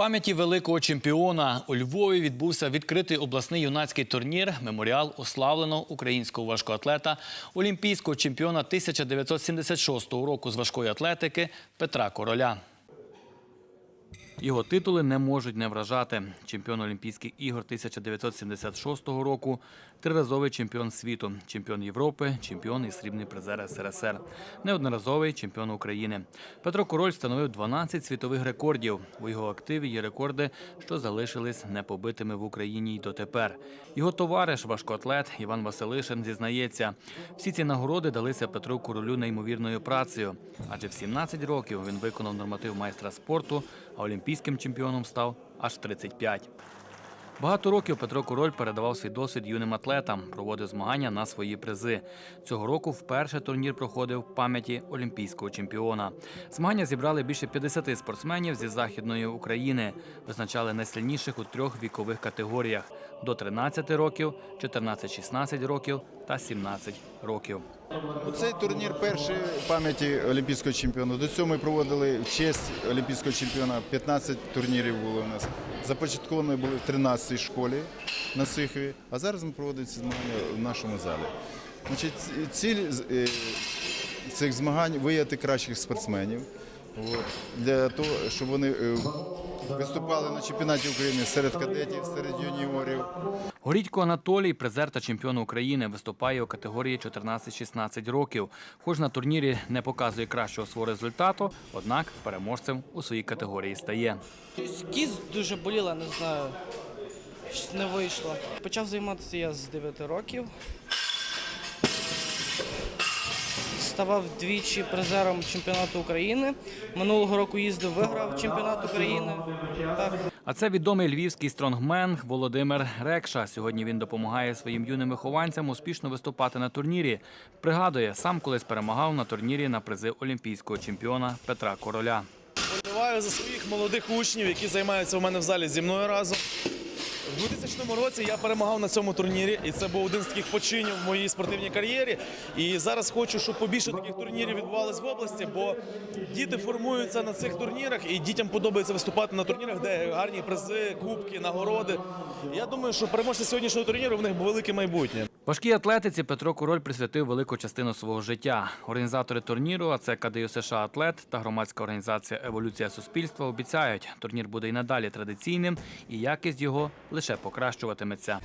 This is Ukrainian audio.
пам'яті великого чемпіона у Львові відбувся відкритий обласний юнацький турнір Меморіал ославленого українського важкоатлета, олімпійського чемпіона 1976 року з важкої атлетики Петра Короля. Його титули не можуть не вражати. Чемпіон Олімпійських ігор 1976 року, триразовий чемпіон світу, чемпіон Європи, чемпіон і срібний призер СРСР, неодноразовий чемпіон України. Петро Король встановив 12 світових рекордів. У його активі є рекорди, що залишились непобитими в Україні й дотепер. Його товариш, важкоатлет Іван Василишин, зізнається, всі ці нагороди далися Петру Королю неймовірною працею, адже в 17 років він виконав норматив майстра спорту, а олімпійським чемпіоном став аж в 35. Багато років Петро Король передавав свій досвід юним атлетам, проводив змагання на свої призи. Цього року вперше турнір проходив в пам'яті олімпійського чемпіона. Змагання зібрали більше 50 спортсменів зі західної України. Визначали найсильніших у трьох вікових категоріях: до 13 років, 14-16 років та 17 років. Цей турнір перший в пам'яті олімпійського чемпіона. До цього ми проводили в честь олімпійського чемпіона. 15 турнірів було у нас. Започатковані були в 13-й школі на Сихові, а зараз ми проводимо ці змагання в нашому залі. Значить, ціль е, цих змагань виявити кращих спортсменів для того, щоб вони е, виступали на чемпіонаті України серед кадетів, серед юніорів. Горідько Анатолій, призер та чемпіон України, виступає у категорії 14-16 років. Хоч на турнірі не показує кращого свого результату, однак переможцем у своїй категорії стає. Кість дуже боліла, не знаю. Не вийшло. Почав займатися я з 9 років. Ставав двічі призером чемпіонату України. Минулого року їздив, виграв чемпіонат України. Так. А це відомий львівський стронгмен Володимир Рекша. Сьогодні він допомагає своїм юним вихованцям успішно виступати на турнірі. Пригадує, сам колись перемагав на турнірі на призи олімпійського чемпіона Петра Короля. Вболіваю за своїх молодих учнів, які займаються у мене в залі зі мною разом. У 2000 році я перемагав на цьому турнірі, і це був один з таких починів в моїй спортивній кар'єрі. І зараз хочу, щоб побільше таких турнірів відбувалось в області, бо діти формуються на цих турнірах, і дітям подобається виступати на турнірах, де гарні призи, кубки, нагороди. Я думаю, що переможці сьогоднішнього турніру в них велике майбутнє. Важкій атлетиці Петро Король присвятив велику частину свого життя. Організатори турніру, а це КДЮ США Атлет та громадська організація Еволюція суспільства обіцяють, турнір буде і надалі традиційним, і якість його лише покращуватиметься.